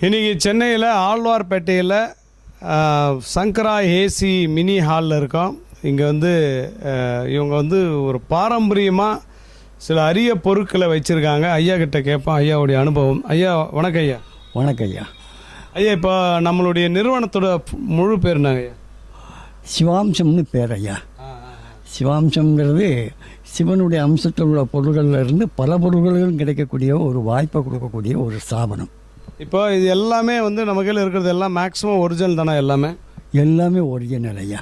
இன்றைக்கி சென்னையில் ஆழ்வார்பேட்டையில் சங்கரா AC mini ஹாலில் இருக்கோம். இங்கே வந்து இவங்க வந்து ஒரு பாரம்பரியமாக சில அரிய பொருட்களை வச்சுருக்காங்க. ஐயா கிட்ட கேட்போம். ஐயாவுடைய அனுபவம். ஐயா வணக்கம் ஐயா. வணக்கம் ஐயா. ஐயா இப்போ நம்மளுடைய நிறுவனத்தோட முழு பேர் என்னங்க ஐயா? சிவாம்சம்னு பேர் ஐயா. சிவாம்சம்ங்கிறது சிவனுடைய அம்சத்தில் உள்ள பொருள்கள்ல இருந்து பல பொருள்களும் கிடைக்கக்கூடிய ஒரு வாய்ப்பை கொடுக்கக்கூடிய ஒரு ஸ்தாபனம். இப்போ இது எல்லாமே வந்து நம்ம கையில் இருக்கிறது எல்லாம் மேக்ஸிமம் ஒரிஜினல் தானே எல்லாமே? எல்லாமே ஒரிஜினல் ஐயா.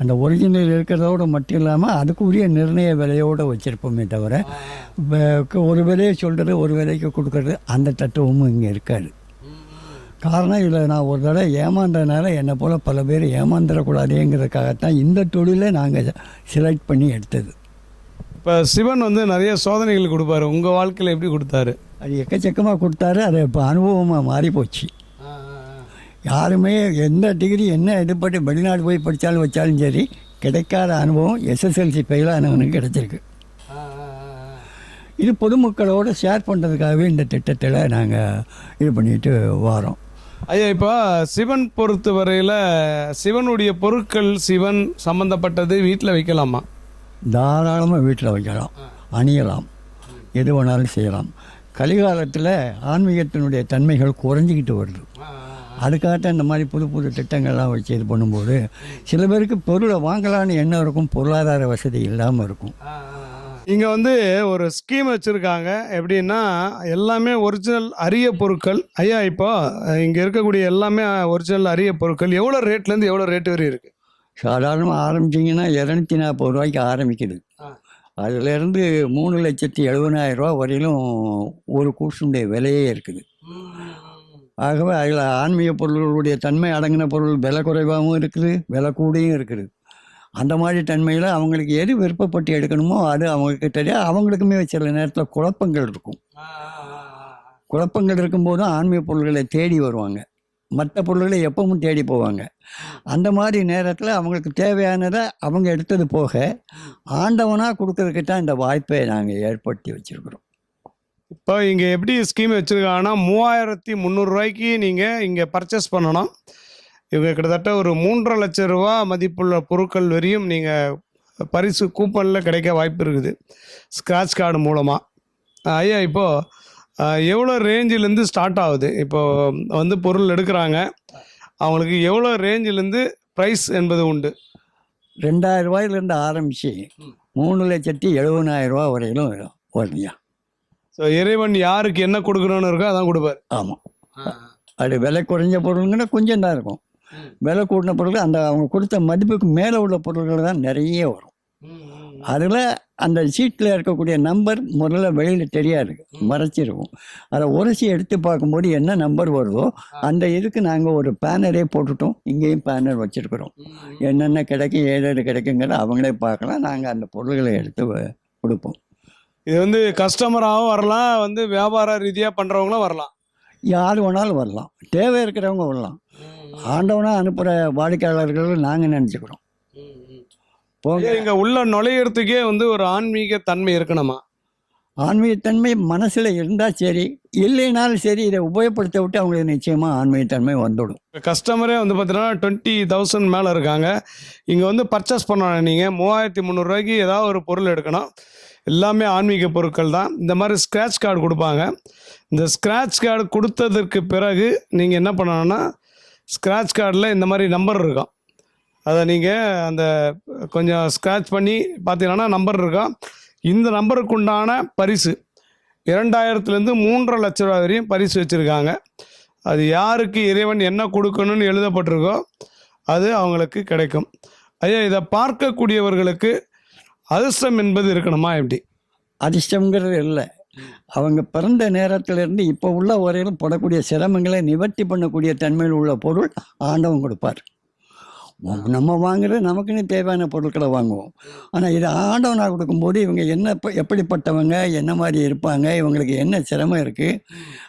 அந்த ஒரிஜினல் இருக்கிறதோட மட்டும் இல்லாமல் அதுக்குரிய நிர்ணய விலையோடு வச்சுருப்போமே தவிர ஒரு விலையை சொல்கிறது ஒரு விலைக்கு கொடுக்கறது அந்த தத்துவமும் இங்கே இருக்காது. காரணம் இதில் நான் ஒரு தடவை ஏமாந்ததுனால என்னை போல் பல பேர் ஏமாந்துடக்கூடாதுங்கிறதுக்காகத்தான் இந்த தொழிலை நாங்கள் செலக்ட் பண்ணி எடுத்தது. இப்போ சிவன் வந்து நிறைய சோதனைகள் கொடுப்பாரு. உங்கள் வாழ்க்கையில் எப்படி கொடுத்தாரு? அது எக்கச்சக்கமாக கொடுத்தாரு. அது இப்போ அனுபவமாக மாறி போச்சு யாருமே எந்த டிகிரி என்ன இதுபட்டு வெளிநாடு போய் படித்தாலும் வச்சாலும் சரி கிடைக்காத அனுபவம் எஸ்எஸ்எல்சி ஃபெயிலானவனுக்கு கிடைச்சிருக்கு. இது பொதுமக்களோடு ஷேர் பண்ணுறதுக்காகவே இந்த திட்டத்தில் நாங்கள் இது பண்ணிட்டு வரோம். ஐயா இப்போ சிவன் பொறுத்த வரையில் சிவனுடைய பொருட்கள் சிவன் சம்பந்தப்பட்டது வீட்டில் வைக்கலாமா? தாராளமாக வீட்டில் வைக்கலாம். அணியலாம். எது வேணாலும் செய்யலாம். கலிகாலத்தில் ஆன்மீகத்தினுடைய தன்மைகள் குறைஞ்சிக்கிட்டு வருது. அதுக்காகத்தான் இந்த மாதிரி புது புது திட்டங்கள்லாம் வச்சு இது பண்ணும்போது சில பேருக்கு பொருளை வாங்கலான்னு எண்ணம் இருக்கும் பொருளாதார வசதி இல்லாமல் இருக்கும். இங்கே வந்து ஒரு ஸ்கீம் வச்சுருக்காங்க. எப்படின்னா எல்லாமே ஒரிஜினல் அரிய பொருட்கள். ஐயா இப்போ இங்கே இருக்கக்கூடிய எல்லாமே ஒரிஜினல் அரிய பொருட்கள். எவ்வளோ ரேட்லேருந்து எவ்வளோ ரேட் வரை இருக்குது சாதாரணமாக ஆரம்பிச்சிங்கன்னா இரநூத்தி நாற்பது ரூபாய்க்கு ஆரம்பிக்குது. அதுலேருந்து மூணு லட்சத்தி எழுபதாயிரம் ரூபா வரையிலும் ஒரு கூசுடைய விலையே இருக்குது. ஆகவே அதில் ஆன்மீக பொருள்களுடைய தன்மை அடங்கின பொருள் விலை குறைவாகவும் இருக்குது விலை கூடயும் இருக்குது. அந்த மாதிரி தன்மையில் அவங்களுக்கு எது விருப்பப்பட்டு எடுக்கணுமோ அது அவங்களுக்கு தெரியும் அவங்களுக்குமே சில நேரத்தில் குழப்பங்கள் இருக்கும். குழப்பங்கள் இருக்கும்போதும் ஆன்மீக பொருள்களை தேடி வருவாங்க. மற்ற பொருள்களை எப்பவும் தேடி போவாங்க. அந்த மாதிரி நேரத்தில் அவங்களுக்கு தேவையானதை அவங்க எடுத்தது போக ஆண்டவனாக கொடுக்கறதுக்கு தான் இந்த வாய்ப்பை நாங்கள் ஏற்படுத்தி வச்சுருக்குறோம். இப்போ இங்கே எப்படி ஸ்கீம் வச்சுருக்காங்கன்னா மூவாயிரத்தி முந்நூறுரூவாய்க்கு நீங்கள் இங்கே பர்ச்சேஸ் பண்ணணும். இவங்க கிட்டத்தட்ட ஒரு மூன்றரை லட்சம் ரூபா மதிப்புள்ள பொருட்கள் வரையும் நீங்கள் பரிசு கூப்பனில் கிடைக்க வாய்ப்பு இருக்குது. ஸ்க்ராட்ச் கார்டு மூலமாக ஐயா இப்போது எவ்வளோ ரேஞ்சிலேருந்து ஸ்டார்ட் ஆகுது? இப்போது வந்து பொருள் எடுக்கிறாங்க. அவங்களுக்கு எவ்வளோ ரேஞ்சிலேருந்து ப்ரைஸ் என்பது உண்டு? ரெண்டாயிரம் ரூபாயிலேருந்து ஆரம்பித்து மூணு லட்சத்தி எழுபதாயிரம் ரூபா வரையிலும் வருதுயா ஸோ இறைவன் யாருக்கு என்ன கொடுக்கணும்னு இருக்கோ அதான் கொடுப்பார். ஆமாம் அது விலை குறைஞ்ச பொருளுங்கன்னா கொஞ்சம் தான் இருக்கும். விலை கூட்டின பொருள் அந்த அவங்க கொடுத்த மதிப்புக்கு மேலே உள்ள பொருட்கள் தான் நிறைய வரும். அதில் அந்த சீட்டில் இருக்கக்கூடிய நம்பர் முதல்ல வெளியில் தெரியாது. மறைச்சிருக்கும் அதை உரசி எடுத்து பார்க்கும்போது என்ன நம்பர் வருதோ அந்த இதுக்கு நாங்கள் ஒரு பேனரே போட்டுட்டோம். இங்கேயும் பேனர் வச்சுருக்குறோம். என்னென்ன கிடைக்கும் ஏது ஏது கிடைக்குங்கிறத அவங்களே பார்க்கலாம். நாங்கள் அந்த பொருள்களை எடுத்து கொடுப்போம். இது வந்து கஸ்டமராகவும் வரலாம் வந்து வியாபார ரீதியாக பண்ணுறவங்களும் வரலாம். யார் வேணாலும் வரலாம். தேவை இருக்கிறவங்க வரலாம். ஆண்டவனாக அனுப்புகிற வாடிக்கையாளர்கள் நாங்கள் நினச்சிக்கிறோம். இங்கே உள்ள நுழையிறதுக்கே வந்து ஒரு ஆன்மீக தன்மை இருக்கணுமா? ஆன்மீகத்தன்மை மனசில் இருந்தால் சரி இல்லைனாலும் சரி இதை உபயோகப்படுத்த விட்டு அவங்களுக்கு நிச்சயமாக ஆன்மீகத்தன்மை வந்துடும். கஸ்டமரே வந்து பார்த்தீங்கன்னா டுவெண்ட்டி தௌசண்ட் மேலே இருக்காங்க. இங்கே வந்து பர்ச்சேஸ் பண்ணணும் நீங்கள் மூவாயிரத்தி முந்நூறுரூவாய்க்கு ஏதாவது ஒரு பொருள் எடுக்கணும். எல்லாமே ஆன்மீக பொருட்கள் தான். இந்த மாதிரி ஸ்க்ராட்ச் கார்டு கொடுப்பாங்க. இந்த ஸ்க்ராட்ச் கார்டு கொடுத்ததற்கு பிறகு நீங்கள் என்ன பண்ணணும்னா ஸ்க்ராட்ச் கார்டில் இந்த மாதிரி நம்பர் இருக்கும். அதை நீங்கள் அந்த கொஞ்சம் ஸ்க்ராட்ச் பண்ணி பார்த்தீங்கன்னா நம்பர் இருக்கும் இந்த நம்பருக்கு உண்டான பரிசு இரண்டாயிரத்துலேருந்து மூன்றரை லட்ச ரூபா வரையும் பரிசு வச்சுருக்காங்க. அது யாருக்கு இறைவன் என்ன கொடுக்கணும்னு எழுதப்பட்டிருக்கோ அது அவங்களுக்கு கிடைக்கும். ஐயா இதை பார்க்கக்கூடியவர்களுக்கு அதிர்ஷ்டம் என்பது இருக்கணுமா எப்படி? அதிர்ஷ்டங்கிறது இல்லை. அவங்க பிறந்த நேரத்திலிருந்து இப்போ உள்ள வரையிலும் படக்கூடிய சிரமங்களை நிவர்த்தி பண்ணக்கூடிய தன்மையில் உள்ள பொருள் ஆண்டவன் கொடுப்பார். நம்ம வாங்குறது நமக்குன்னு தேவையான பொருட்களை வாங்குவோம். ஆனால் இது ஆண்டவனாக கொடுக்கும்போது இவங்க என்ன எப்ப- எப்படிப்பட்டவங்க என்ன மாதிரி இருப்பாங்க இவங்களுக்கு என்ன சிரமம் இருக்குது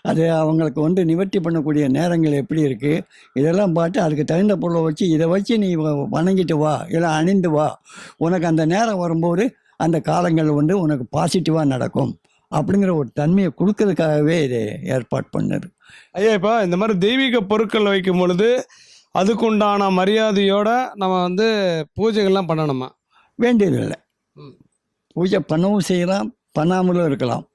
அது அவங்களுக்கு வந்து நிவர்த்தி பண்ணக்கூடிய நேரங்கள் எப்படி இருக்குது இதெல்லாம் பார்த்து அதுக்கு தகுந்த பொருளை வச்சு இதை வச்சு நீ வ- வணங்கிட்டு வா இல்லை அணிந்து வா. உனக்கு அந்த நேரம் வரும்போது அந்த காலங்கள் வந்து உனக்கு பாசிட்டிவாக நடக்கும் அப்படிங்கிற ஒரு தன்மையை கொடுக்கறதுக்காகவே இதை ஏற்பாடு பண்ணது. ஐயா இப்போ இந்த மாதிரி தெய்வீக பொருட்கள் வைக்கும் பொழுது அதுக்குண்டான மரியாதையோட நம்ம வந்து பூஜைகள்லாம் பண்ணணுமா? வேண்டியதில்லை. பூஜை பண்ணவும் செய்யலாம் பண்ணாமலும் இருக்கலாம்.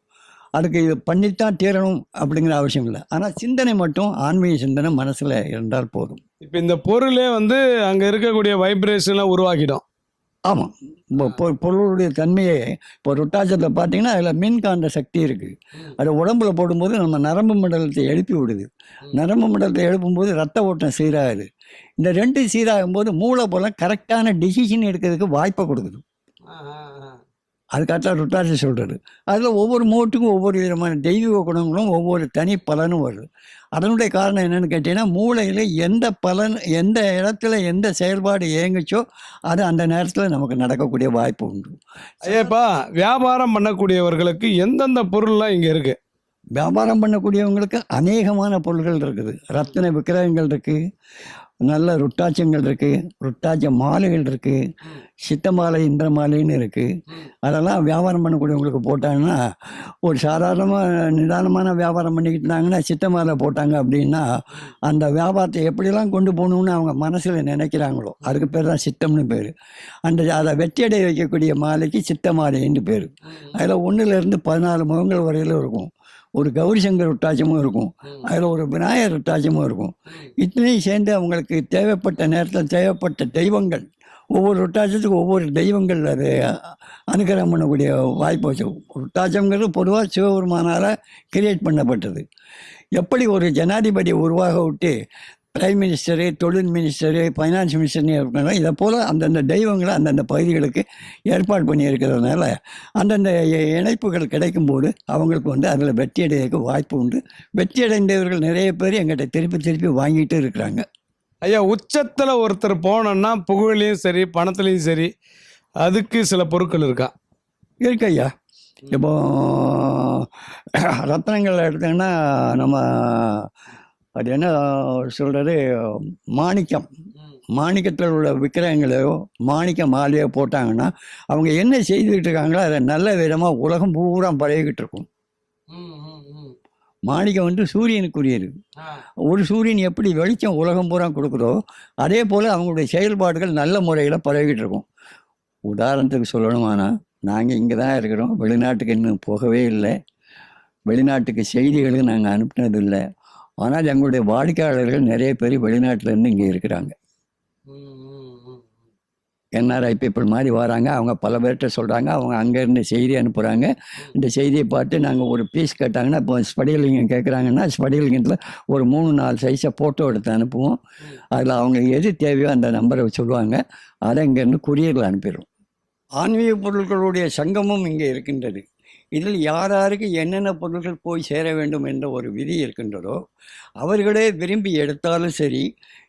அதுக்கு இது பண்ணித்தான் தீரணும் அப்படிங்கிற அவசியம் இல்லை. ஆனால் சிந்தனை மட்டும் ஆன்மீக சிந்தனை மனசில் இருந்தால் போதும். இப்போ இந்த பொருளே வந்து அங்கே இருக்கக்கூடிய வைப்ரேஷன்லாம் உருவாக்கிடும். ஆமாம் இப்போ பொ- பொருளுடைய தன்மையை இப்போ ருட்டாச்சத்தை பார்த்தீங்கன்னா அதில் மின்காந்த சக்தி இருக்குது அதை உடம்புல போடும்போது நம்ம நரம்பு மண்டலத்தை எழுப்பி விடுது. நரம்பு மண்டலத்தை எழுப்பும்போது ரத்த ஓட்டம் சீராகுது. இந்த ரெண்டு சீராகும் போது மூளைப்புலம் கரெக்டான டிசிஷன் எடுக்கிறதுக்கு வாய்ப்பை கொடுக்குது. அதுக்காக ருட்டாட்சி சொல்கிறது அதில் ஒவ்வொரு மூட்டுக்கும் ஒவ்வொரு விதமான தெய்வீக குணங்களும் ஒவ்வொரு தனி பலனும் வருது. அதனுடைய காரணம் என்னன்னு கேட்டிங்கன்னா மூளையில் எந்த பலன் எந்த இடத்துல எந்த செயல்பாடு இயங்குச்சோ அது அந்த நேரத்தில் நமக்கு நடக்கக்கூடிய வாய்ப்பு உண்டு. ஐயாப்பா வியாபாரம் பண்ணக்கூடியவர்களுக்கு எந்தெந்த பொருள்லாம் இங்கே இருக்கு? வியாபாரம் பண்ணக்கூடியவங்களுக்கு அநேகமான பொருள்கள் இருக்குது. ரத்தின விக்கிரகங்கள் இருக்குது நல்ல ருட்டாச்சங்கள் இருக்குது ருட்டாச்ச மாலைகள் இருக்குது சித்த மாலை இந்திர மாலைன்னு இருக்குது அதெல்லாம் வியாபாரம் பண்ணக்கூடியவங்களுக்கு போட்டாங்கன்னா ஒரு சாதாரணமாக நிதானமான வியாபாரம் பண்ணிக்கிட்டு இருந்தாங்கன்னா சித்த மாலை போட்டாங்க அப்படின்னா அந்த வியாபாரத்தை எப்படிலாம் கொண்டு போகணும்னு அவங்க மனசில் நினைக்கிறாங்களோ அதுக்கு பேர் தான் சித்தம்னு பேர். அந்த அதை வெற்றியடை வைக்கக்கூடிய மாலைக்கு சித்த மாலைன்னு பேர். அதில் ஒன்றுலேருந்து பதினாலு முகங்கள் வரையிலும் இருக்கும். ஒரு கௌரி சங்கர் உட்டாச்சமும் இருக்கும் அதில் ஒரு விநாயகர் உட்டாச்சமும் இருக்கும். இத்தனையும் சேர்ந்து அவங்களுக்கு தேவைப்பட்ட நேரத்தில் தேவைப்பட்ட தெய்வங்கள். ஒவ்வொரு உட்டாச்சத்துக்கும் ஒவ்வொரு தெய்வங்கள் அது அனுகிரகம் பண்ணக்கூடிய வாய்ப்பு வச்சு. உட்டாச்சங்கிறது பொதுவாக சிவபெருமானால் கிரியேட் பண்ணப்பட்டது. எப்படி ஒரு ஜனாதிபதி உருவாக விட்டு பிரைம் மினிஸ்டரு தொழில் மினிஸ்டரு ஃபைனான்ஸ் மினிஸ்டர்னு இருக்கணும் இதை போல் அந்தந்த தெய்வங்களை அந்தந்த பகுதிகளுக்கு ஏற்பாடு பண்ணியிருக்கிறதுனால அந்தந்த இணைப்புகள் கிடைக்கும்போது அவங்களுக்கு வந்து அதில் வெற்றி அடையறதுக்கு வாய்ப்பு உண்டு. வெற்றி அடைந்தவர்கள் நிறைய பேர் எங்கிட்ட திருப்பி திருப்பி வாங்கிட்டு இருக்கிறாங்க. ஐயா உச்சத்தில் ஒருத்தர் போனோன்னா புகழ்லையும் சரி பணத்துலையும் சரி அதுக்கு சில பொருட்கள் இருக்கா? இருக்கு ஐயா. இப்போ ரத்னங்கள் எடுத்தீங்கன்னா நம்ம அது என்ன சொல்கிறது மாணிக்கம். மாணிக்கத்தில் உள்ள விக்கிரகங்களையோ மாணிக்க மாலையோ போட்டாங்கன்னா அவங்க என்ன செய்துக்கிட்டு இருக்காங்களோ அதை நல்ல விதமாக உலகம் பூரா பரவிக்கிட்டு இருக்கும். மாணிக்கம் வந்து சூரியனுக்குரியது. ஒரு சூரியன் எப்படி வெளிச்சம் உலகம் பூரா கொடுக்குதோ அதே போல் அவங்களுடைய செயல்பாடுகள் நல்ல முறையில் பரவிக்கிட்டு இருக்கும். உதாரணத்துக்கு சொல்லணுமானா நாங்கள் இங்கே தான் இருக்கிறோம். வெளிநாட்டுக்கு இன்னும் போகவே இல்லை. வெளிநாட்டுக்கு செய்திகளும் நாங்கள் அனுப்பினதில்லை ஆனால் எங்களுடைய வாடிக்கையாளர்கள் நிறைய பேர் வெளிநாட்டிலேருந்து இங்கே இருக்கிறாங்க. என்ஆர்ஐ பீப்புள் மாதிரி வராங்க. அவங்க பல பேர்கிட்ட சொல்கிறாங்க அவங்க அங்கேருந்து செய்தி அனுப்புகிறாங்க இந்த செய்தியை பார்த்து நாங்கள் ஒரு பீஸ் கேட்டாங்கன்னா இப்போ ஸ்படிகலிங்கம் கேட்குறாங்கன்னா ஸ்படிகலிங்கத்தில் ஒரு மூணு நாலு சைஸை ஃபோட்டோ எடுத்து அனுப்புவோம். அதில் அவங்க எது தேவையோ அந்த நம்பரை சொல்லுவாங்க. அதை இங்கேருந்து குரியரில் அனுப்பிடுவோம் ஆன்மீக பொருட்களுடைய சங்கமும் இங்கே இருக்கின்றது. இதில் யார் யாருக்கு என்னென்ன பொருட்கள் போய் சேர வேண்டும் என்ற ஒரு விதி இருக்கின்றதோ அவர்களே விரும்பி எடுத்தாலும் சரி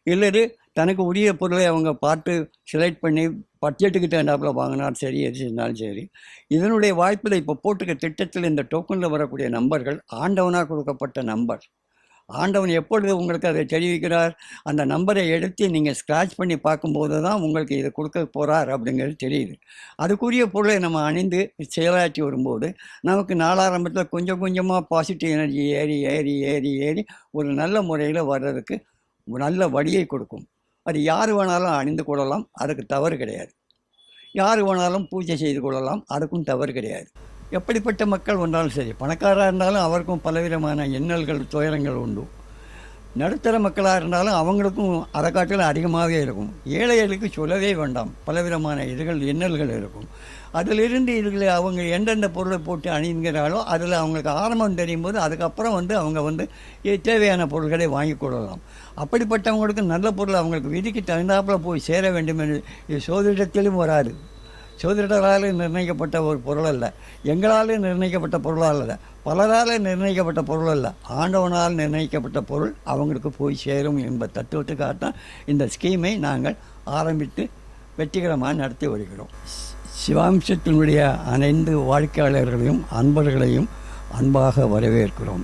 இல்லது தனக்கு உரிய பொருளை அவங்க பார்த்து செலக்ட் பண்ணி பட்ஜெட்டுக்கு தகுந்தாப்புல வாங்கினாலும் சரி எது செஞ்சாலும் சரி இதனுடைய வாய்ப்பில் இப்போ போட்டுக்க திட்டத்தில் இந்த டோக்கனில் வரக்கூடிய நம்பர்கள் ஆண்டவனாக கொடுக்கப்பட்ட நம்பர். ஆண்டவன் எப்பொழுது உங்களுக்கு அதை தெரிவிக்கிறார்? அந்த நம்பரை எடுத்து நீங்கள் ஸ்க்ராட்ச் பண்ணி பார்க்கும்போது தான் உங்களுக்கு இதை கொடுக்க போகிறார் அப்படிங்கிறது தெரியுது. அதுக்குரிய பொருளை நம்ம அணிந்து செயலாற்றி வரும்போது நமக்கு நாளாரம்பத்தில் கொஞ்சம் கொஞ்சமாக பாசிட்டிவ் எனர்ஜி ஏறி ஏறி ஏறி ஏறி ஒரு நல்ல முறையில் வர்றதுக்கு நல்ல வழியை கொடுக்கும். அது யார் வேணாலும் அணிந்து கொள்ளலாம் அதுக்கு தவறு கிடையாது. யார் வேணாலும் பூஜை செய்து கொள்ளலாம் அதுக்கும் தவறு கிடையாது. எப்படிப்பட்ட மக்கள் வந்தாலும் சரி பணக்காராக இருந்தாலும் அவருக்கும் பலவிதமான எண்ணல்கள் துயரங்கள் உண்டு. நடுத்தர மக்களாக இருந்தாலும் அவங்களுக்கும் அதை காட்டிலும் அதிகமாகவே இருக்கும். ஏழைகளுக்கு சொல்லவே வேண்டாம். பலவிதமான இதுகள் எண்ணல்கள் இருக்கும். அதிலிருந்து இதுகளை அவங்க எந்தெந்த பொருளை போட்டு அணிங்கிறாலோ அதில் அவங்களுக்கு ஆரம்பம் தெரியும் போது அதுக்கப்புறம் வந்து அவங்க வந்து தேவையான பொருட்களை வாங்கி கொள்ளலாம் அப்படிப்பட்டவங்களுக்கு நல்ல பொருள் அவங்களுக்கு விதிக்கு தகுந்தாப்பில் போய் சேர வேண்டும் என்று சோதிடத்திலும் வராது. சோதிடரால் நிர்ணயிக்கப்பட்ட ஒரு பொருள் அல்ல. எங்களால் நிர்ணயிக்கப்பட்ட பொருளால் அல்ல. பலரால் நிர்ணயிக்கப்பட்ட பொருள் அல்ல. ஆண்டவனால் நிர்ணயிக்கப்பட்ட பொருள் அவங்களுக்கு போய் சேரும் என்ப தத்துவத்துக்காகத்தான் இந்த ஸ்கீமை நாங்கள் ஆரம்பித்து வெற்றிகரமாக நடத்தி வருகிறோம். சிவாம்சத்தினுடைய அனைந்து வாழ்க்கையாளர்களையும் அன்பர்களையும் அன்பாக வரவேற்கிறோம்.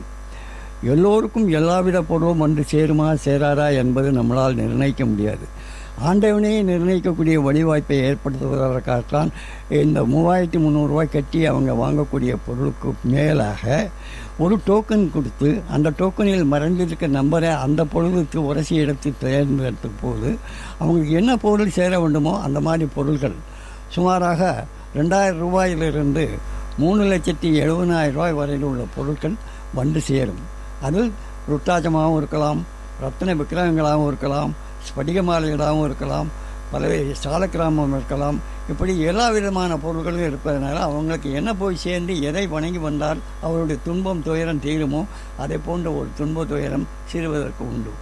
எல்லோருக்கும் எல்லாவித பொருளும் வந்து சேருமா சேராதா என்பது நம்மளால் நிர்ணயிக்க முடியாது. ஆண்டவனே நிர்ணயிக்கக்கூடிய வழிவாய்ப்பை ஏற்படுத்துவதற்காகத்தான் இந்த மூவாயிரத்தி முந்நூறுரூவாய் கட்டி அவங்க வாங்கக்கூடிய பொருளுக்கு மேலாக ஒரு டோக்கன் கொடுத்து அந்த டோக்கனில் மறைஞ்சிருக்க நம்பரை அந்த பொருளுக்கு உரசி எடுத்து தேர்ந்தெடுத்த போது அவங்களுக்கு என்ன பொருள் சேர வேண்டுமோ அந்த மாதிரி பொருட்கள் சுமாராக ரெண்டாயிரம் ரூபாயிலிருந்து மூணு லட்சத்தி எழுபதாயிரம் ரூபாய் வரையில் உள்ள பொருட்கள் வந்து சேரும். அதில் ருத்தாஜமாகவும் இருக்கலாம் ரத்தின விக்கிரகங்களாகவும் இருக்கலாம் ஸ்படிக மாலைகளாகவும் இருக்கலாம் பல்வேறு சாலக்கிராமம் இருக்கலாம். இப்படி எல்லா விதமான பொருட்களும் இருப்பதனால அவங்களுக்கு என்ன போய் சேர்ந்து எதை வணங்கி வந்தால் அவருடைய துன்பம் துயரம் தீருமோ அதை போன்ற ஒரு துன்ப துயரம் சீருவதற்கு உண்டு.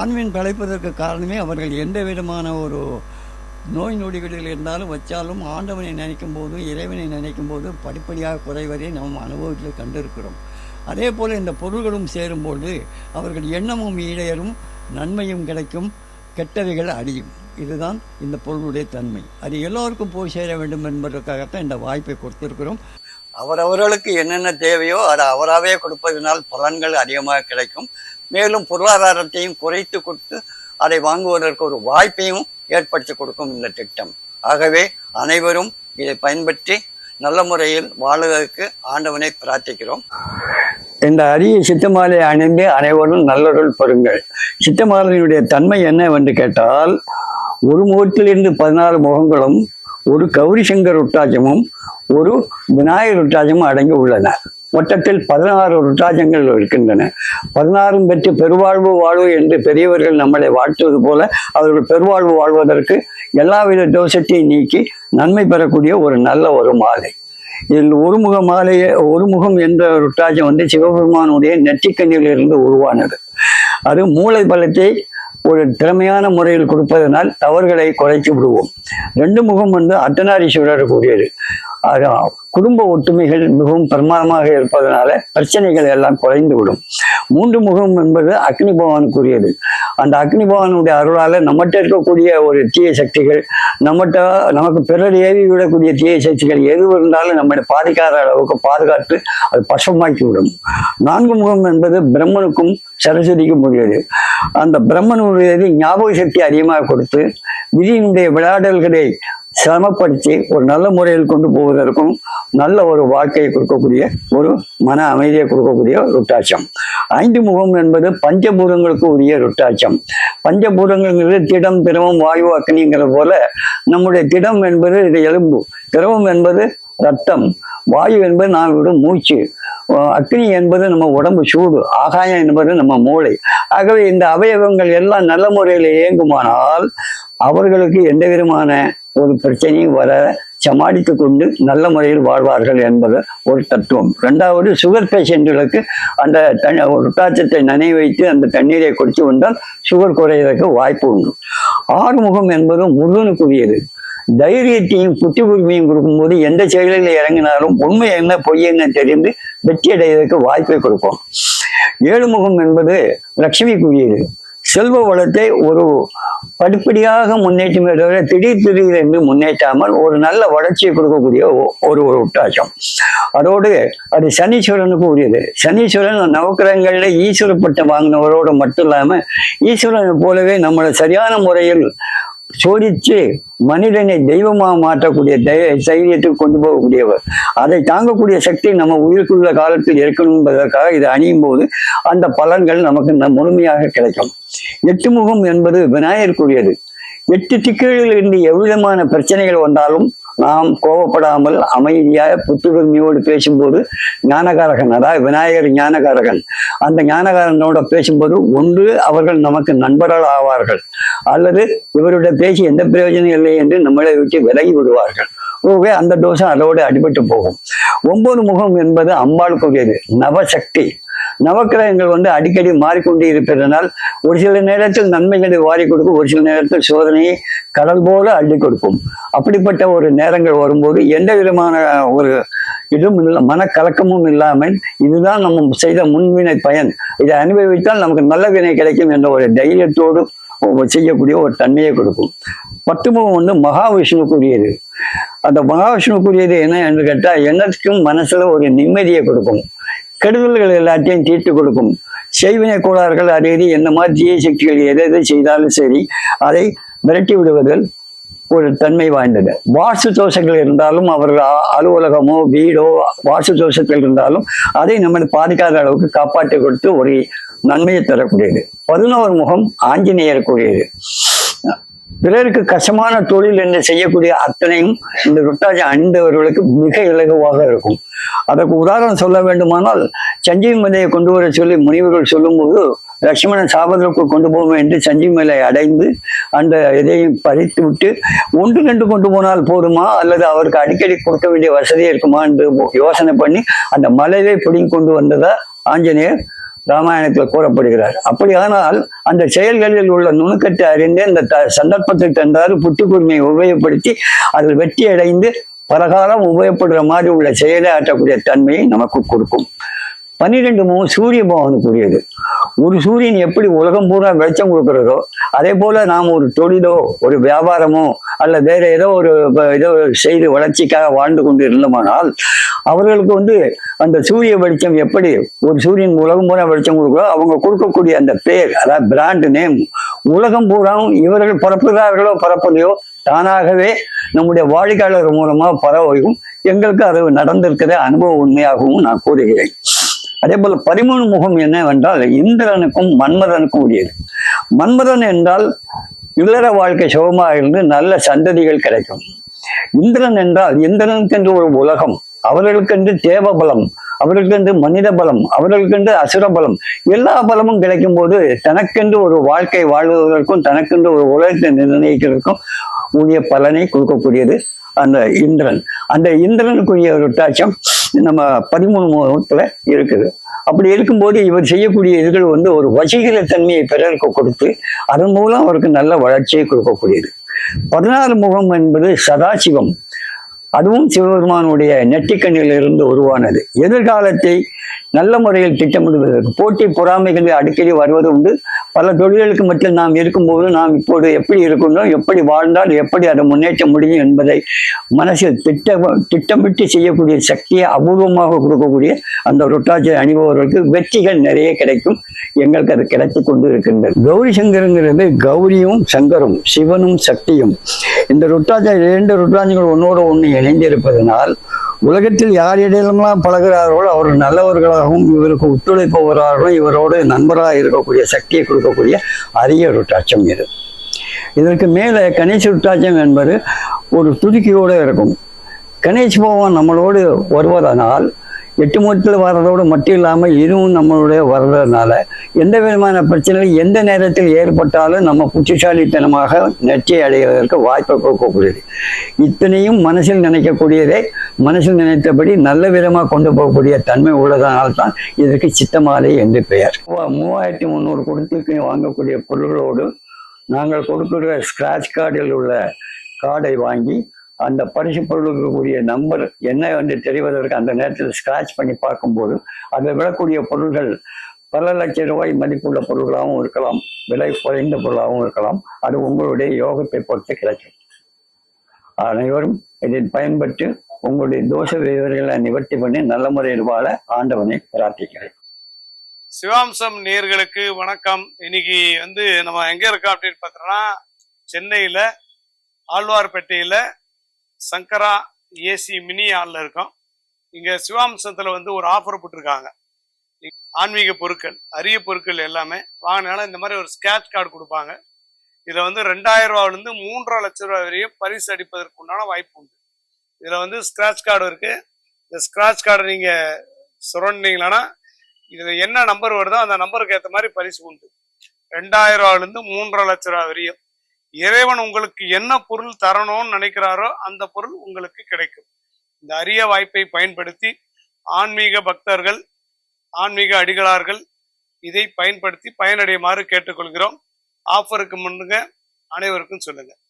ஆண்மீன் பிழைப்பதற்கு காரணமே அவர்கள் எந்த விதமான ஒரு நோய் நொடிகளில் இருந்தாலும் வச்சாலும் ஆண்டவனை நினைக்கும் போது இறைவனை நினைக்கும் போது படிப்படியாக குறைவதை நம் அனுபவத்தில் கண்டிருக்கிறோம். அதே போல் இந்த பொருள்களும் சேரும்போது அவர்கள் எண்ணமும் ஈடையரும் நன்மையும் கிடைக்கும். கெட்டவைகளை அழியும் இதுதான் இந்த பொருளுடைய தன்மை. அது எல்லோருக்கும் போய் சேர வேண்டும் என்பதற்காகத்தான் இந்த வாய்ப்பை கொடுத்திருக்கிறோம். அவரவர்களுக்கு என்னென்ன தேவையோ அதை அவராகவே கொடுப்பதனால் பலன்கள் அதிகமாக கிடைக்கும். மேலும் பொருளாதாரத்தையும் குறைத்து கொடுத்து அதை வாங்குவதற்கு ஒரு வாய்ப்பையும் ஏற்படுத்தி கொடுக்கும் இந்த திட்டம். ஆகவே அனைவரும் இதை பயன்பற்றி நல்ல முறையில் வாழுவதற்கு ஆண்டவனை பிரார்த்திக்கிறோம். இந்த அரிய சித்தமாலை அணிந்து அனைவரும் நல்லொருள் பெறுங்கள் சித்தமாலையினுடைய தன்மை என்னவென்று கேட்டால் ஒரு முகத்திலிருந்து பதினாறு முகங்களும் ஒரு கௌரி சங்கர் ருட்டாஜமும் ஒரு விநாயகர் ருட்டாஜமும் அடங்கி உள்ளன. மொத்தத்தில் பதினாறு ருட்டாஜங்கள் இருக்கின்றன. பதினாறும் பெற்று பெருவாழ்வு வாழ்வு என்று பெரியவர்கள் நம்மளை வாழ்த்துவது போல அவர்கள் பெருவாழ்வு வாழ்வதற்கு எல்லாவித தோஷத்தையும் நீக்கி நன்மை பெறக்கூடிய ஒரு நல்ல ஒரு மாலை. இதில் ஒருமுக மாலைய ஒருமுகம் என்ற ருட்டாஜம் வந்து சிவபெருமானுடைய நெற்றிக்கண்ணிலிருந்து உருவானது. அது மூளை பலத்தை ஒரு திறமையான முறையில் கொடுப்பதனால் தவறுகளை குறைத்து விடுவோம். ரெண்டு முகம் வந்து அர்த்தநாரீஸ்வரர் கூடியது குடும்ப ஒற்றுமைகள் மிகவும் பிரமாதமாக இருப்பதனால பிரச்சனைகள் எல்லாம் குறைந்து விடும் மூன்று முகம் என்பது அக்னி பகவானுக்குரியது. அந்த அக்னி பகவானுடைய அருளால நம்மகிட்ட இருக்கக்கூடிய ஒரு தீய சக்திகள் நம்மகிட்ட நமக்கு பிறர் ஏவி விடக்கூடிய தீய சக்திகள் எது இருந்தாலும் நம்மளை பாதிக்காத அளவுக்கு பாதுகாத்து அது பசமாக்கி விடும் நான்கு முகம் என்பது பிரம்மனுக்கும் சரஸ்வதிக்கும் உரியது. அந்த பிரம்மனுடையது ஞாபக சக்தி அதிகமாக கொடுத்து விதியினுடைய விளையாடல்களை சிரமப்படுத்தி ஒரு நல்ல முறையில் கொண்டு போவதற்கும் நல்ல ஒரு வாழ்க்கையை கொடுக்கக்கூடிய ஒரு மன அமைதியை கொடுக்கக்கூடிய ருட்டாட்சம் ஐந்து முகம் என்பது பஞ்சபூதங்களுக்கு உரிய ருட்டாட்சம் பஞ்சபூதங்கிறது திடம் திரவம் வாயு அக்னிங்கிற போல நம்முடைய திடம் என்பது இது எலும்பு. திரவம் என்பது ரத்தம். வாயு என்பது நான் விடும் மூச்சு. அக்னி என்பது நம்ம உடம்பு சூடு ஆகாயம் என்பது நம்ம மூளை. ஆகவே இந்த அவயவங்கள் எல்லாம் நல்ல முறையில் இயங்குமானால் அவர்களுக்கு எந்த விதமான ஒரு பிரச்சனையும் வர சமாளித்து கொண்டு நல்ல முறையில் வாழ்வார்கள் என்பது ஒரு தத்துவம். ரெண்டாவது சுகர் பேஷண்ட்களுக்கு அந்த தண்ணி ருட்டாச்சத்தை நனை வைத்து அந்த தண்ணீரை குடித்து வந்தால் சுகர் குறையதற்கு வாய்ப்பு உண்டு. ஆறுமுகம் என்பது முருகனுக்குரியது தைரியத்தையும் புத்தி உரிமையும் கொடுக்கும்போது எந்த செயலில் இறங்கினாலும் உண்மை என்ன பொய் என்ன தெரிந்து வெற்றி அடைவதற்கு வாய்ப்பை கொடுக்கும் ஏழுமுகம் என்பது லட்சுமிக்குரியது செல்வ வளத்தை ஒரு படிப்படியாக முன்னேற்றமே தவிர திடீர் திடீர் என்று முன்னேற்றாமல் ஒரு நல்ல வளர்ச்சியை கொடுக்கக்கூடிய ஒ- ஒரு ஒரு உட்டாச்சம் அதோடு அது சனீஸ்வரனுக்கு உரியது. சனீஸ்வரன் நவக்கிரகங்கள்ல ஈஸ்வர பட்டம் வாங்கினவரோடு மட்டும் இல்லாம ஈஸ்வரனை போலவே நம்மளை சரியான முறையில் சோதித்து மனிதனை தெய்வமாக மாற்றக்கூடிய தை- தைரியத்துக்கு கொண்டு போகக்கூடியவர். அதை தாங்கக்கூடிய சக்தி நம்ம உயிருக்குள்ள காலத்தில் இருக்கணும் என்பதற்காக இதை அணியும் போது அந்த பலன்கள் நமக்கு முழுமையாக கிடைக்கும். எட்டு முகம் என்பது விநாயகருக்குரியது. எட்டு திக்குகளில் இருந்து எவ்விதமான பிரச்சனைகள் வந்தாலும் நாம் கோபப்படாமல் அமைதியாக புத்துடுமையோடு பேசும்போது ஞானகாரகன் அதாவது விநாயகர் ஞானகாரகன். அந்த ஞானகாரனோட பேசும்போது ஒன்று அவர்கள் நமக்கு நண்பர்கள் ஆவார்கள். அல்லது இவருடைய பேசி எந்த பிரயோஜனம் இல்லை என்று நம்மளை விட்டு விலகி விடுவார்கள். ஓகே அந்த தோஷம் அதோடு அடிபட்டு போகும். ஒன்பது முகம் என்பது அம்பாளுக்குரியது. நவசக்தி. நவக்கிரகங்கள் வந்து அடிக்கடி மாறிக்கொண்டே இருப்பதனால் ஒரு சில நேரத்தில் நன்மைகளை வாரி கொடுக்கும் ஒரு சில நேரத்தில் சோதனையை கடல் போல அள்ளி கொடுக்கும். அப்படிப்பட்ட ஒரு நேரங்கள் வரும்போது எந்த விதமான ஒரு இதுவும் இல்லை மனக்கலக்கமும் இல்லாமல் இதுதான் நம்ம செய்த முன்வினை பயன். இதை அனுபவித்தால் நமக்கு நல்ல வினை கிடைக்கும் என்ற ஒரு தைரியத்தோடு செய்யக்கூடிய ஒரு தன்மையை கொடுக்கும். பத்துமுகம் வந்து மகாவிஷ்ணுக்குரியது. அந்த மகாவிஷ்ணுக்குரியது என்ன என்று கேட்டால் என்னத்துக்கும் மனசுல ஒரு நிம்மதியை கொடுக்கும். கெடுதல்கள் எல்லாத்தையும் தீர்த்து கொடுக்கும். செய்வினை கோளாறுகள் அது என்ன மாதிரி தீய சக்திகள் எதை எதை செய்தாலும் சரி அதை விரட்டி விடுவதில் ஒரு தன்மை வாய்ந்தது. வாசு தோஷங்கள் இருந்தாலும் அவர்கள் அலுவலகமோ வீடோ வாசு தோஷத்தில் இருந்தாலும் அதை நம்ம பாதிக்காத அளவுக்கு காப்பாற்றி கொடுத்து ஒரு நன்மையை தரக்கூடியது. பதினோரு முகம் ஆஞ்சநேயருக்குரியது பிறருக்கு கஷ்டமான தொழில் என்று செய்யக்கூடிய அத்தனையும் இந்த ருட்டாஜி அணிந்தவர்களுக்கு மிக இலகுவாக இருக்கும். அதற்கு உதாரணம் சொல்ல வேண்டுமானால் சஞ்சீவ் மலையை கொண்டு வர சொல்லி முனிவர்கள் சொல்லும்போது லட்சுமணன் சாபத்திற்குள் கொண்டு போவோம் என்று சஞ்சீவ் மலை அடைந்து அந்த இதையும் பறித்து விட்டு ஒன்று ரெண்டு கொண்டு போனால் போதுமா? அல்லது அவருக்கு அடிக்கடி கொடுக்க வேண்டிய வசதி இருக்குமா? என்று யோசனை பண்ணி அந்த மலையை பிடிங்கி கொண்டு வந்ததா? ஆஞ்சநேயர் ராமாயணத்தில் கூறப்படுகிறார். அப்படியானால் அந்த செயல்களில் உள்ள நுணுக்கத்தை அறிந்து அந்த த- சந்தர்ப்பத்தை தந்தாறு புட்டுக்குரிமையை உபயோகப்படுத்தி அதில் வெற்றி அடைந்து பலகாலம் உபயோகப்படுற மாதிரி உள்ள செயலை ஆற்றக்கூடிய தன்மையை நமக்கு கொடுக்கும். பன்னிரெண்டு மூணு சூரிய பகவானுக்குரியது ஒரு சூரியன் எப்படி உலகம் பூரா வெளிச்சம் கொடுக்குறதோ அதே போல நாம் ஒரு தொழிலோ ஒரு வியாபாரமோ அல்ல வேற ஏதோ ஒரு ஏதோ செய்து வளர்ச்சிக்காக வாழ்ந்து கொண்டு இருந்தோமானால் அவர்களுக்கு வந்து அந்த சூரிய வெளிச்சம் எப்படி ஒரு சூரியன் உலகம் பூரா வெளிச்சம் கொடுக்குறோ அவங்க கொடுக்கக்கூடிய அந்த பேர் அதாவது பிராண்ட் நேம் உலகம் பூராவும் இவர்கள் பரப்புகிறார்களோ பரப்பலையோ தானாகவே நம்முடைய வாடிக்கையாளர் மூலமா பரவையும் எங்களுக்கு அது நடந்திருக்கிற அனுபவ உண்மையாகவும் நான் கூறுகிறேன். அதே போல பதிமூணு முகம் என்னவென்றால் இந்திரனுக்கும் மன்மதனுக்கும் உரியது. மன்மதன் என்றால் இல்லற வாழ்க்கை சுகமாக இருந்து நல்ல சந்ததிகள் கிடைக்கும். இந்திரன் என்றால் இந்திரனுக்கென்று ஒரு உலகம் அவர்களுக்கென்று தேவ பலம் அவர்களுக்கென்று மனித பலம் அவர்களுக்கென்று அசுர பலம் எல்லா பலமும் கிடைக்கும் போது தனக்கென்று ஒரு வாழ்க்கை வாழ்வதற்கும் தனக்கென்று ஒரு உலகத்தை நிர்ணயிக்கிறதுக்கும் உரிய பலனை கொடுக்கக்கூடியது அந்த இந்திரன். அந்த இந்திரனுக்குரிய ஒரு டாச்சம் நம்ம பதிமூணு முகத்துல இருக்குது. அப்படி இருக்கும்போது இவர் செய்யக்கூடிய இதுகள் வந்து ஒரு வசீகர தன்மையை பிறருக்கு கொடுத்து அதன் மூலம் அவருக்கு நல்ல வளர்ச்சியை கொடுக்கக்கூடியது. பதினாறு முகம் என்பது சதாசிவம். அதுவும் சிவபெருமானுடைய நெட்டிக்கண்ணிலிருந்து உருவானது. எதிர்காலத்தை நல்ல முறையில் திட்டமிடுவதற்கு போட்டி பொறாமைகள் அடிக்கடி வருவது உண்டு. பல தொழில்களுக்கு மட்டும் நாம் இருக்கும்போது நாம் இப்போது எப்படி இருக்கின்றோம் எப்படி வாழ்ந்தால் எப்படி அதை முன்னேற்ற முடியும் என்பதை மனசில் திட்ட திட்டமிட்டு செய்யக்கூடிய சக்தியை அபூர்வமாக கொடுக்கக்கூடிய அந்த ரொட்டாட்சி அணிபவர்களுக்கு வெற்றிகள் நிறைய கிடைக்கும். எங்களுக்கு அது கிடைத்து கொண்டு இருக்கின்றது கௌரி சங்கருங்கிறது கௌரியும் சங்கரும் சிவனும் சக்தியும். இந்த ருட்டாஜ இரண்டு ருட்டாஜங்கள் ஒன்னோட ஒன்று இணைந்திருப்பதனால் உலகத்தில் யாரிடமெல்லாம் பழகிறார்களோ அவர் நல்லவர்களாகவும் இவருக்கு ஒத்துழைப்பவராகவும் இவரோடு நண்பராக இருக்கக்கூடிய சக்தியை கொடுக்கக்கூடிய அரிய ருட்டாட்சம் இது. இதற்கு மேலே கணேஷ் ருட்டாட்சம் என்பது ஒரு துதுக்கியோடு இருக்கும். கணேஷ் பகவான் நம்மளோடு வருவதனால் எட்டு மூட்டில் வர்றதோடு மட்டும் இல்லாமல் இதுவும் நம்மளுடைய வர்றதுனால எந்த விதமான பிரச்சனைகள் எந்த நேரத்தில் ஏற்பட்டாலும் நம்ம புத்திசாலித்தனமாக நெற்றி அடைவதற்கு வாய்ப்பை கொடுக்கக்கூடியது. இத்தனையும் மனசில் நினைக்கக்கூடியதை மனசில் நினைத்தபடி நல்ல விதமாக கொண்டு போகக்கூடிய தன்மை உள்ளதனால் தான் இதற்கு சித்தமாலை என்று பெயர். மூவாயிரத்தி முந்நூறு கொடுத்துக்கு வாங்கக்கூடிய பொருள்களோடு நாங்கள் கொடுக்கிற ஸ்கிராட்ச் கார்டில் உள்ள கார்டை வாங்கி அந்த பரிசு பொருளுக்குரிய நம்பர் என்ன என்று தெரிவதற்கு அந்த நேரத்தில் ஸ்கிராச் பண்ணி பார்க்கும்போது அதில் விடக்கூடிய பொருள்கள் பல லட்சம் ரூபாய் மதிப்புள்ள பொருள்களாகவும் இருக்கலாம் விலை குறைந்த பொருளாகவும் இருக்கலாம். அது உங்களுடைய யோகத்தை பொறுத்து கிடைக்கும். அனைவரும் இதில் பயன்பட்டு உங்களுடைய தோஷ விவரங்களை நிவர்த்தி பண்ணி நல்ல முறையில் வாழ ஆண்டவனை பிரார்த்திக்கிறேன். சிவாம்சம் நேர்களுக்கு வணக்கம். இன்னைக்கு வந்து நம்ம எங்க இருக்கோம் அப்படின்னு பார்த்தோம்னா சென்னையில ஆழ்வார்பேட்டையில சங்கரா ஏசி மினி ஹால்ல இருக்கோம். இங்கே சிவாம்சத்தில் வந்து ஒரு ஆஃபர் போட்டிருக்காங்க. ஆன்மீக பொருட்கள் அரிய பொருட்கள் எல்லாமே வாங்கினாலும் இந்த மாதிரி ஒரு ஸ்கேட்ச் கார்டு கொடுப்பாங்க. இதில் வந்து ரெண்டாயிரம் ரூபாயில மூன்றரை லட்ச ரூபா வரையும் பரிசு அடிப்பதற்கு உண்டான வாய்ப்பு உண்டு. இதில் வந்து ஸ்க்ராட்ச் கார்டு இருக்குது இந்த ஸ்க்ராட்ச் கார்டை நீங்கள் சுரண்டிங்கன்னா இதில் என்ன நம்பர் வருதோ அந்த நம்பருக்கு ஏற்ற மாதிரி பரிசு உண்டு. ரெண்டாயிரம் மூன்றரை லட்ச ரூபா வரையும் இறைவன் உங்களுக்கு என்ன பொருள் தரணும்னு நினைக்கிறாரோ அந்த பொருள் உங்களுக்கு கிடைக்கும். இந்த அரிய வாய்ப்பை பயன்படுத்தி ஆன்மீக பக்தர்கள் ஆன்மீக அடிகளார்கள் இதை பயன்படுத்தி பயனடையுமாறு கேட்டுக்கொள்கிறோம். ஆஃபருக்கு முன்னுங்க அனைவருக்கும் சொல்லுங்கள்